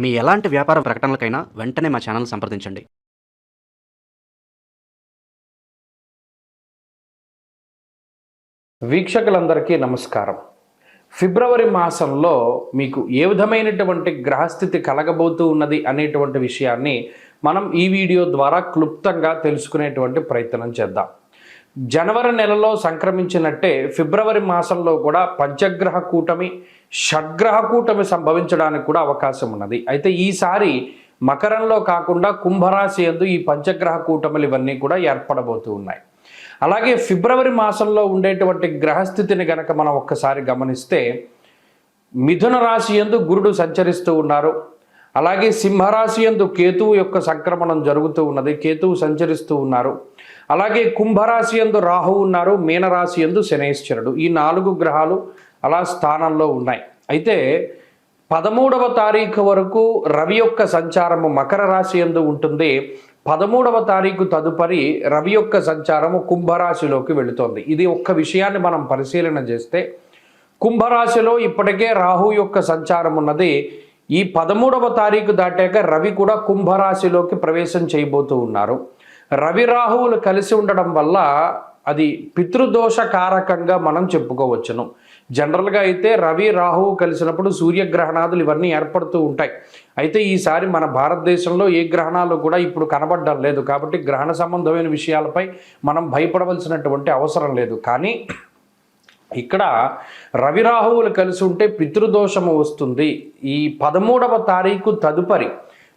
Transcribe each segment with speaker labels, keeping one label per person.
Speaker 1: మీ ఎలాంటి వ్యాపార ప్రకటనలకైనా వెంటనే మా ఛానల్ సంప్రదించండి.
Speaker 2: వీక్షకులందరికీ నమస్కారం. ఫిబ్రవరి మాసంలో మీకు ఏ విధమైనటువంటి గ్రహస్థితి కలగబోతూ ఉన్నది అనేటువంటి విషయాన్ని మనం ఈ వీడియో ద్వారా క్లుప్తంగా తెలుసుకునేటువంటి ప్రయత్నం చేద్దాం. జనవరి నెలలో సంక్రమించినట్టే ఫిబ్రవరి మాసంలో కూడా పంచగ్రహ కూటమి షడ్గ్రహ కూటమి సంభవించడానికి కూడా అవకాశం ఉన్నది. అయితే ఈసారి మకరంలో కాకుండా కుంభరాశి ఎందు ఈ పంచగ్రహ కూటములు ఇవన్నీ కూడా ఏర్పడబోతూ ఉన్నాయి. అలాగే ఫిబ్రవరి మాసంలో ఉండేటువంటి గ్రహస్థితిని గనక మనం ఒక్కసారి గమనిస్తే మిథున రాశి ఎందు గురుడు సంచరిస్తూ ఉన్నారు. అలాగే సింహరాశి ఎందు కేతువు యొక్క సంక్రమణం జరుగుతూ ఉన్నది. కేతువు సంచరిస్తూ ఉన్నారు. అలాగే కుంభరాశి ఎందు రాహు ఉన్నారు మీనరాశి ఎందు శనేశ్వరుడు ఈ నాలుగు గ్రహాలు అలా స్థానంలో ఉన్నాయి. అయితే పదమూడవ తారీఖు వరకు రవి యొక్క సంచారము మకర రాశి ఎందు ఉంటుంది. పదమూడవ తారీఖు తదుపరి రవి యొక్క సంచారము కుంభరాశిలోకి వెళుతోంది. ఇది ఒక్క విషయాన్ని మనం పరిశీలన చేస్తే కుంభరాశిలో ఇప్పటికే రాహు యొక్క సంచారం ఉన్నది. ఈ పదమూడవ తారీఖు దాటాక రవి కూడా కుంభరాశిలోకి ప్రవేశం చేయబోతూ ఉన్నారు. రవి రాహువులు కలిసి ఉండడం వల్ల అది పితృదోష కారకంగా మనం చెప్పుకోవచ్చును. జనరల్గా అయితే రవి రాహువు కలిసినప్పుడు సూర్యగ్రహణాదులు ఇవన్నీ ఏర్పడుతూ ఉంటాయి. అయితే ఈసారి మన భారతదేశంలో ఏ గ్రహణాలు కూడా ఇప్పుడు కనబడడం లేదు. కాబట్టి గ్రహణ సంబంధమైన విషయాలపై మనం భయపడవలసినటువంటి అవసరం లేదు. కానీ ఇక్కడ రవి రాహువులు కలిసి ఉంటే పితృదోషము వస్తుంది. ఈ పదమూడవ తారీఖు తదుపరి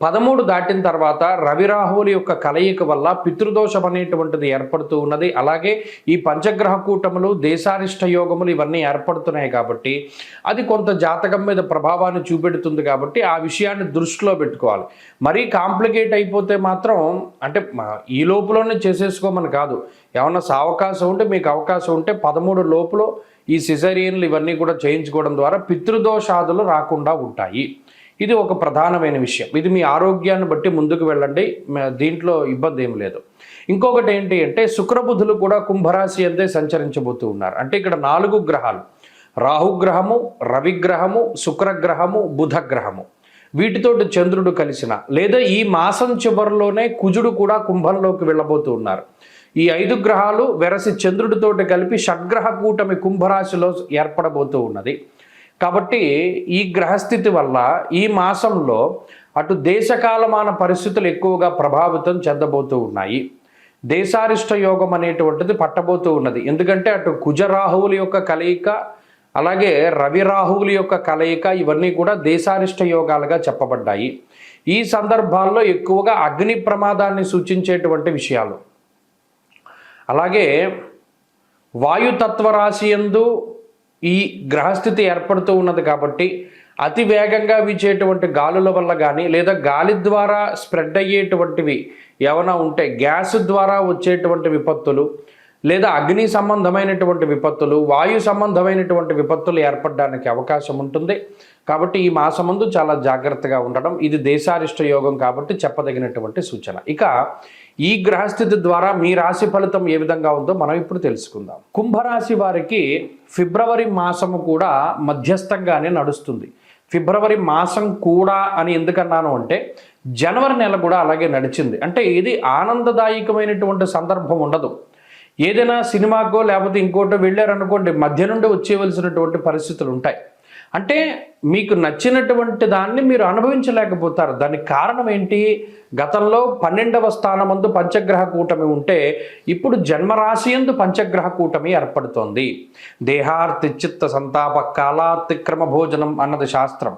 Speaker 2: పదమూడు దాటిన తర్వాత రవి రాహువుల యొక్క కలయిక వల్ల పితృదోషం అనేటువంటిది ఏర్పడుతూ ఉన్నది. అలాగే ఈ పంచగ్రహ కూటములు దేశారిష్ట యోగములు ఇవన్నీ ఏర్పడుతున్నాయి కాబట్టి అది కొంత జాతకం మీద ప్రభావాన్ని చూపెడుతుంది కాబట్టి ఆ విషయాన్ని దృష్టిలో పెట్టుకోవాలి. మరీ కాంప్లికేట్ అయిపోతే మాత్రం అంటే ఈ లోపులోనే చేసేసుకోమని కాదు. ఏమన్నా అవకాశం ఉంటే మీకు అవకాశం ఉంటే పదమూడు లోపులో ఈ సిజరియన్లు ఇవన్నీ కూడా చేయించుకోవడం ద్వారా పితృదోషాదులు రాకుండా ఉంటాయి. ఇది ఒక ప్రధానమైన విషయం. ఇది మీ ఆరోగ్యాన్ని బట్టి ముందుకు వెళ్ళండి. దీంట్లో ఇబ్బంది ఏం లేదు. ఇంకొకటి ఏంటి అంటే శుక్రబుధులు కూడా కుంభరాశి అందే సంచరించబోతూ ఉన్నారు. అంటే ఇక్కడ నాలుగు గ్రహాలు. రాహుగ్రహము రవిగ్రహము శుక్రగ్రహము బుధగ్రహము వీటితోటి చంద్రుడు కలిసిన లేదా ఈ మాసం చివరిలోనే కుజుడు కూడా కుంభంలోకి వెళ్ళబోతూ ఉన్నారు. ఈ ఐదు గ్రహాలు వెరసి చంద్రుడితోటి కలిపి షడ్గ్రహ కూటమి కుంభరాశిలో ఏర్పడబోతూ ఉన్నది. కాబట్టి ఈ గ్రహస్థితి వల్ల ఈ మాసంలో అటు దేశకాలమాన పరిస్థితులు ఎక్కువగా ప్రభావితం చెందబోతూ ఉన్నాయి. దేశారిష్ట యోగం అనేటువంటిది పట్టబోతూ ఉన్నది. ఎందుకంటే అటు కుజరాహువుల యొక్క కలయిక అలాగే రవి రాహువుల యొక్క కలయిక ఇవన్నీ కూడా దేశారిష్ట యోగాలుగా చెప్పబడ్డాయి. ఈ సందర్భాల్లో ఎక్కువగా అగ్ని ప్రమాదాన్ని సూచించేటువంటి విషయాలు. అలాగే వాయుతత్వ రాశి యందు ఈ గ్రహస్థితి ఏర్పడుతూ ఉన్నది కాబట్టి అతి వేగంగా వీచేటువంటి గాలుల వల్ల కానీ లేదా గాలి ద్వారా స్ప్రెడ్ అయ్యేటువంటివి ఏమైనా ఉంటే గ్యాస్ ద్వారా వచ్చేటువంటి విపత్తులు లేదా అగ్ని సంబంధమైనటువంటి విపత్తులు వాయు సంబంధమైనటువంటి విపత్తులు ఏర్పడడానికి అవకాశం ఉంటుంది. కాబట్టి ఈ మాసమందు చాలా జాగ్రత్తగా ఉండడం ఇది దేశారిష్ట యోగం కాబట్టి చెప్పదగినటువంటి సూచన. ఇక ఈ గ్రహస్థితి ద్వారా మీ రాశి ఫలితం ఏ విధంగా ఉందో మనం ఇప్పుడు తెలుసుకుందాం. కుంభరాశి వారికి ఫిబ్రవరి మాసము కూడా మధ్యస్థంగానే నడుస్తుంది. ఫిబ్రవరి మాసం కూడా అని ఎందుకన్నాను అంటే జనవరి నెల కూడా అలాగే నడిచింది. అంటే ఇది ఆనందదాయకమైనటువంటి సందర్భం ఉండదు. ఏదైనా సినిమాకో లేకపోతే ఇంకోటో వెళ్ళారనుకోండి మధ్య నుండి వచ్చేవలసినటువంటి పరిస్థితులు ఉంటాయి అంటే మీకు నచ్చినటువంటి దాన్ని మీరు అనుభవించలేకపోతారు. దానికి కారణం ఏంటి గతంలో పన్నెండవ స్థానమందు పంచగ్రహ కూటమి ఉంటే ఇప్పుడు జన్మరాశి ఎందు పంచగ్రహ కూటమి ఏర్పడుతోంది. దేహార్తి చిత్త సంతాప కాలాతిక్రమ భోజనం అన్నది శాస్త్రం.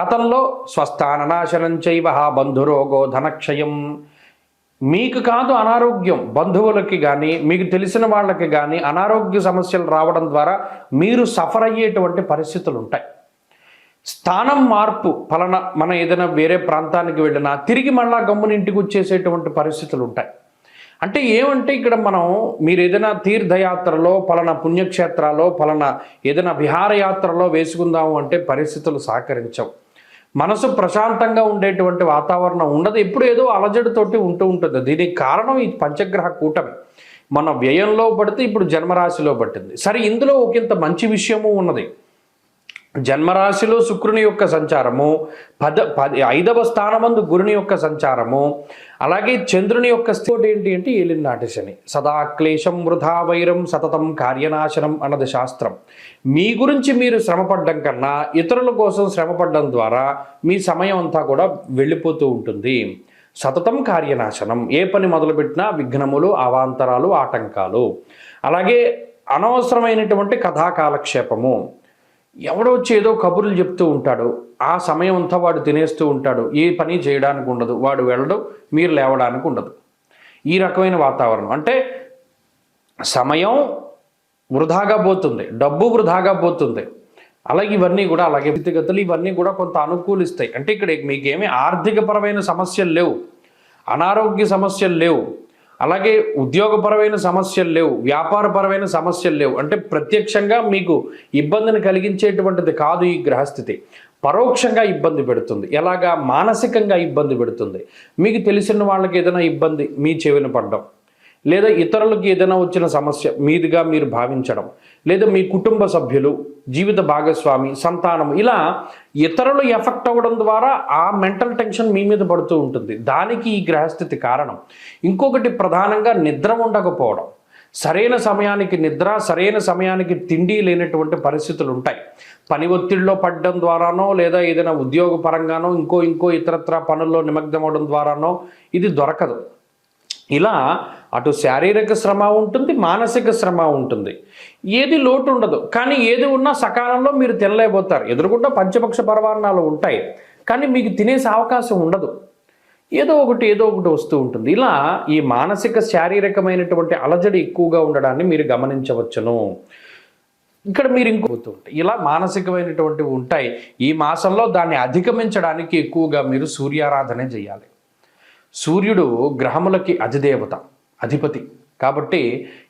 Speaker 2: గతంలో స్వస్థాననాశనం చైవహా చైవ బంధురోగో ధనక్షయం. మీకు కాదు అనారోగ్యం బంధువులకి కానీ మీకు తెలిసిన వాళ్ళకి కానీ అనారోగ్య సమస్యలు రావడం ద్వారా మీరు సఫర్ అయ్యేటువంటి పరిస్థితులు ఉంటాయి స్థానం మార్పు ఫలన మన ఏదైనా వేరే ప్రాంతానికి వెళ్ళినా తిరిగి మళ్ళా గమ్మున ఇంటికి వచ్చేసేటువంటి పరిస్థితులు ఉంటాయి అంటే ఏమంటే ఇక్కడ మనం మీరు ఏదైనా తీర్థయాత్రలో పలానా పుణ్యక్షేత్రాల్లో పలానా ఏదైనా విహారయాత్రలో వేసుకుందాము అంటే పరిస్థితులు సహకరించవు. మనసు ప్రశాంతంగా ఉండేటువంటి వాతావరణం ఉండదు. ఎప్పుడు ఏదో అలజడితోటి ఉంటూ ఉంటుంది. దీనికి కారణం ఈ పంచగ్రహ కూటమి. మన వ్యయంలో పడితే ఇప్పుడు జన్మరాశిలో పట్టింది. సరే ఇందులో ఒకంత మంచి విషయము ఉన్నది. జన్మరాశిలో శుక్రుని యొక్క సంచారము పద పది ఐదవ స్థానమందు గురుని యొక్క సంచారము అలాగే చంద్రుని యొక్క స్థితి ఏంటి అంటే ఏలినాటి శని. సదా క్లేశం వృధా వైరం సతతం కార్యనాశనం అన్నది శాస్త్రం. మీ గురించి మీరు శ్రమపడ్డం కన్నా ఇతరుల కోసం శ్రమపడ్డం ద్వారా మీ సమయం అంతా కూడా వెళ్ళిపోతూ ఉంటుంది. సతతం కార్యనాశనం. ఏ పని మొదలుపెట్టినా విఘ్నములు అవాంతరాలు ఆటంకాలు. అలాగే అనవసరమైనటువంటి కథా కాలక్షేపము. ఎవడో వచ్చి ఏదో కబుర్లు చెప్తూ ఉంటాడు. ఆ సమయం అంతా వాడు తినేస్తూ ఉంటాడు. ఏ పని చేయడానికి ఉండదు. వాడు వెళ్ళడం మీరు లేవడానికి ఉండదు. ఈ రకమైన వాతావరణం. అంటే సమయం వృధాగా పోతుంది. డబ్బు వృధాగా పోతుంది. అలాగే ఇవన్నీ కూడా అలాగే స్థితిగతులు ఇవన్నీ కూడా కొంత అనుకూలిస్తాయి. అంటే ఇక్కడ మీకేమీ ఆర్థికపరమైన సమస్యలు లేవు. అనారోగ్య సమస్యలు లేవు. అలాగే ఉద్యోగపరమైన సమస్యలు లేవు వ్యాపారపరమైన సమస్యలు లేవు. అంటే ప్రత్యక్షంగా మీకు ఇబ్బందిని కలిగించేటువంటిది కాదు ఈ గ్రహస్థితి. పరోక్షంగా ఇబ్బంది పెడుతుంది. ఎలాగా? మానసికంగా ఇబ్బంది పెడుతుంది. మీకు తెలిసిన వాళ్ళకి ఏదైనా ఇబ్బంది మీ చెవిన పడ్డం. లేదా ఇతరులకు ఏదైనా వచ్చిన సమస్య మీదుగా మీరు భావించడం లేదా మీ కుటుంబ సభ్యులు జీవిత భాగస్వామి సంతానం ఇలా ఇతరులు ఎఫెక్ట్ అవ్వడం ద్వారా ఆ మెంటల్ టెన్షన్ మీ మీద పడుతూ ఉంటుంది. దానికి ఈ గ్రహస్థితి కారణం. ఇంకొకటి ప్రధానంగా నిద్ర ఉండకపోవడం. సరైన సమయానికి నిద్ర సరైన సమయానికి తిండి లేనటువంటి పరిస్థితులు ఉంటాయి. పని ఒత్తిడిలో పడడం ద్వారానో లేదా ఏదైనా ఉద్యోగ పరంగానో ఇంకో ఇంకో ఇతరత్ర పనుల్లో నిమగ్నం అవడం ద్వారానో ఇది దొరకదు. ఇలా అటు శారీరక శ్రమ ఉంటుంది మానసిక శ్రమ ఉంటుంది. ఏది లోటు ఉండదు. కానీ ఏది ఉన్నా సకాలంలో మీరు తినలేకపోతారు. ఎదురుకుండా పంచపక్ష పరమాన్నాలు ఉంటాయి. కానీ మీకు తినేసే అవకాశం ఉండదు. ఏదో ఒకటి ఏదో ఒకటి వస్తూ ఉంటుంది. ఇలా ఈ మానసిక శారీరకమైనటువంటి అలజడి ఎక్కువగా ఉండడాన్ని మీరు గమనించవచ్చును. ఇక్కడ మీరు ఇంకోతూ ఉంటాయి ఇలా మానసికమైనటువంటివి ఉంటాయి. ఈ మాసంలో దాన్ని అధిగమించడానికి ఎక్కువగా మీరు సూర్యారాధన చేయాలి. సూర్యుడు గ్రహములకి అధిదేవత అధిపతి. కాబట్టి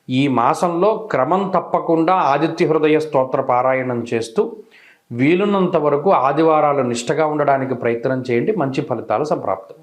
Speaker 2: ఈ మాసంలో క్రమం తప్పకుండా ఆదిత్య హృదయ స్తోత్ర పారాయణం చేస్తూ వీలున్నంత వరకు ఆదివారాలు నిష్టగా ఉండడానికి ప్రయత్నం చేయండి మంచి ఫలితాలు సంప్రాప్తం.